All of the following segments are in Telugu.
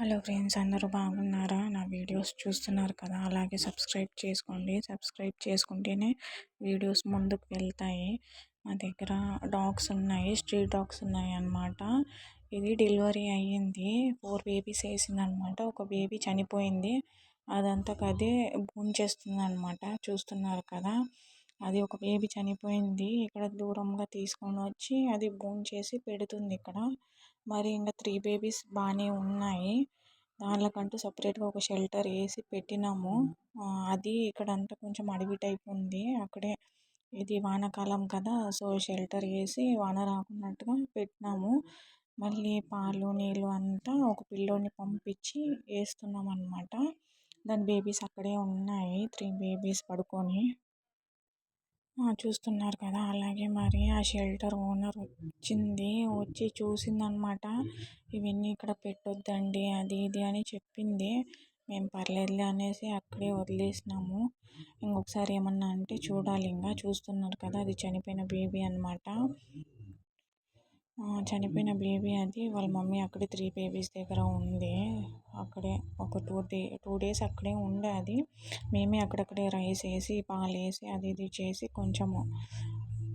హలో ఫ్రెండ్స్ అందరూ బాగున్నారా? నా వీడియోస్ చూస్తున్నారు కదా అలాగే సబ్స్క్రైబ్ చేసుకోండి. సబ్స్క్రైబ్ చేసుకుంటేనే వీడియోస్ ముందుకు వెళ్తాయి. మా దగ్గర డాగ్స్ ఉన్నాయి స్ట్రీట్ డాగ్స్ ఉన్నాయి అన్నమాట ఇది డెలివరీ అయ్యింది. ఫోర్ బేబీస్ వేసింది అనమాట ఒక బేబీ చనిపోయింది. అదంతా కదే చేస్తుంది అనమాట చూస్తున్నారు కదా అది ఒక బేబీ చనిపోయింది. ఇక్కడ దూరంగా తీసుకొని వచ్చి అది బూన్ చేసి పెడుతుంది ఇక్కడ. మరి ఇంకా త్రీ బేబీస్ బాగానే ఉన్నాయి. వాళ్ళకంటూ సపరేట్గా ఒక షెల్టర్ వేసి పెట్టినాము. అది ఇక్కడ అంతా కొంచెం అడవి టైప్ ఉంది. అక్కడే ఇది వానాకాలం కదా సో షెల్టర్ వేసి వాన రాకున్నట్టుగా పెట్టినాము. మళ్ళీ పాలు నీళ్ళు అంతా ఒక పిల్లోని పంపించి వేస్తున్నాం అనమాట దాని బేబీస్ అక్కడే ఉన్నాయి. త్రీ బేబీస్ పడుకొని. చూస్తున్నారు కదా అలాగే మరి ఆ షెల్టర్ ఓనర్ వచ్చింది వచ్చి చూసింది అనమాట ఇవన్నీ ఇక్కడ పెట్టొద్దండి అది ఇది అని చెప్పింది. మేము పర్లేదులే అనేసి అక్కడే వదిలేసినాము. ఇంకొకసారి ఏమన్నా అంటే చూడాలి ఇంకా చూస్తున్నారు కదా అది చనిపోయిన బేబీ అనమాట చనిపోయిన బేబీ అది వాళ్ళ మమ్మీ అక్కడే త్రీ బేబీస్ దగ్గర ఉంది. అక్కడే ఒక టూ డే టూ డేస్ అక్కడే ఉండే అది. మేమే అక్కడక్కడే రైస్ వేసి పాలు వేసి అది ఇది చేసి కొంచెము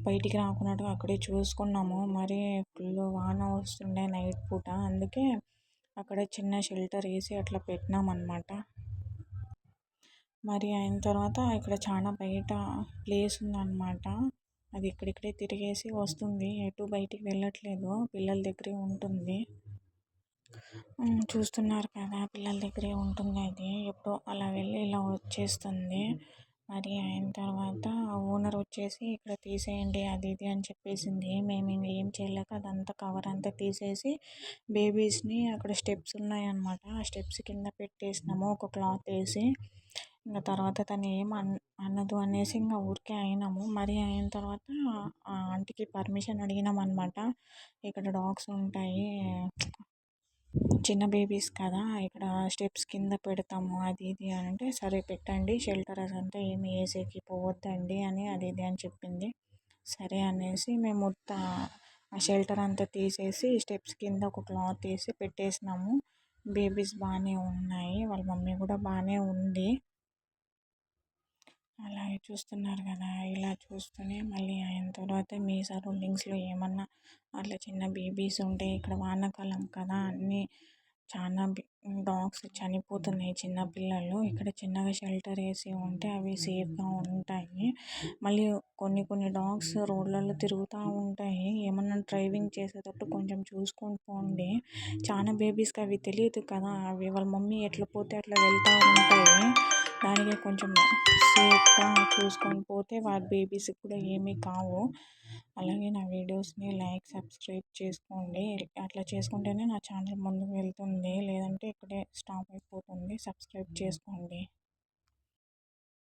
బయటికి రాకున్నట్టుగా అక్కడే చూసుకున్నాము. మరి ఫుల్ వాన వస్తుండే నైట్ పూట. అందుకే అక్కడ చిన్న షెల్టర్ వేసి అట్లా పెట్టినాం అనమాట మరి అయిన తర్వాత ఇక్కడ చాలా బయట ప్లేస్ ఉందన్నమాట. అది ఇక్కడిక్కడే తిరిగేసి వస్తుంది. ఎటు బయటికి వెళ్ళట్లేదు. పిల్లల దగ్గరే ఉంటుంది. చూస్తున్నారు కదా! పిల్లల దగ్గరే ఉంటుంది అది. ఎప్పుడో అలా వెళ్ళి ఇలా వచ్చేస్తుంది. మరి అయిన తర్వాత ఓనర్ వచ్చేసి ఇక్కడ తీసేయండి అది ఇది అని చెప్పేసింది. మేము ఇంక ఏం చేయలేక అదంతా కవర్ అంతా తీసేసి బేబీస్ని అక్కడ స్టెప్స్ ఉన్నాయన్నమాట. ఆ స్టెప్స్ కింద పెట్టేసినాము ఒక క్లాత్ వేసి. ఇంకా తర్వాత తను ఏం అన్ అనదు అనేసి ఇంకా ఊరికే అయినాము. మరి అయిన తర్వాత ఆ ఆంటీకి పర్మిషన్ అడిగినాం అనమాట ఇక్కడ డాగ్స్ ఉంటాయి చిన్న బేబీస్ కదా ఇక్కడ స్టెప్స్ కింద పెడతాము అది ఇది అని అంటే సరే పెట్టండి షెల్టర్ అంటే ఏమి వేసేకి పోవద్దండి అని అది ఇది అని చెప్పింది. సరే అనేసి మేము ఆ షెల్టర్ అంతా తీసేసి స్టెప్స్ కింద ఒక క్లాత్ వేసి పెట్టేసినాము. బేబీస్ బాగానే ఉన్నాయి వాళ్ళ మమ్మీ కూడా బాగానే ఉంది. అలాగే చూస్తున్నారు కదా! ఇలా చూస్తూనే మళ్ళీ అయిన తర్వాత మీ సరౌండింగ్స్లో ఏమన్నా అట్లా చిన్న బేబీస్ ఉంటే ఇక్కడ వానాకాలం కదా! అన్నీ చాలా డాగ్స్ చనిపోతున్నాయి చిన్న పిల్లలు. ఇక్కడ చిన్నగా షెల్టర్ వేసి ఉంటే అవి సేఫ్గా ఉంటాయి. మళ్ళీ కొన్ని కొన్ని డాగ్స్ రోడ్లలో తిరుగుతూ ఉంటాయి. ఏమన్నా డ్రైవింగ్ చేసేటప్పుడు కొంచెం చూసుకొని పోండి. చాలా బేబీస్కి అవి తెలియదు కదా! అవి వాళ్ళ మమ్మీ ఎట్లా పోతే అట్లా వెళ్తూ ఉంటాయి. దానికి కొంచెం సేఫ్గా చూసుకొని పోతే వాటి బేబీస్కి కూడా ఏమీ కావు. అలాగే నా వీడియోస్ని లైక్ సబ్స్క్రైబ్ చేసుకోండి. అట్లా చేసుకుంటేనే నా ఛానల్ ముందుకు వెళ్తుంది. లేదంటే ఇక్కడే స్టాప్ అయిపోతుంది. సబ్స్క్రైబ్ చేసుకోండి.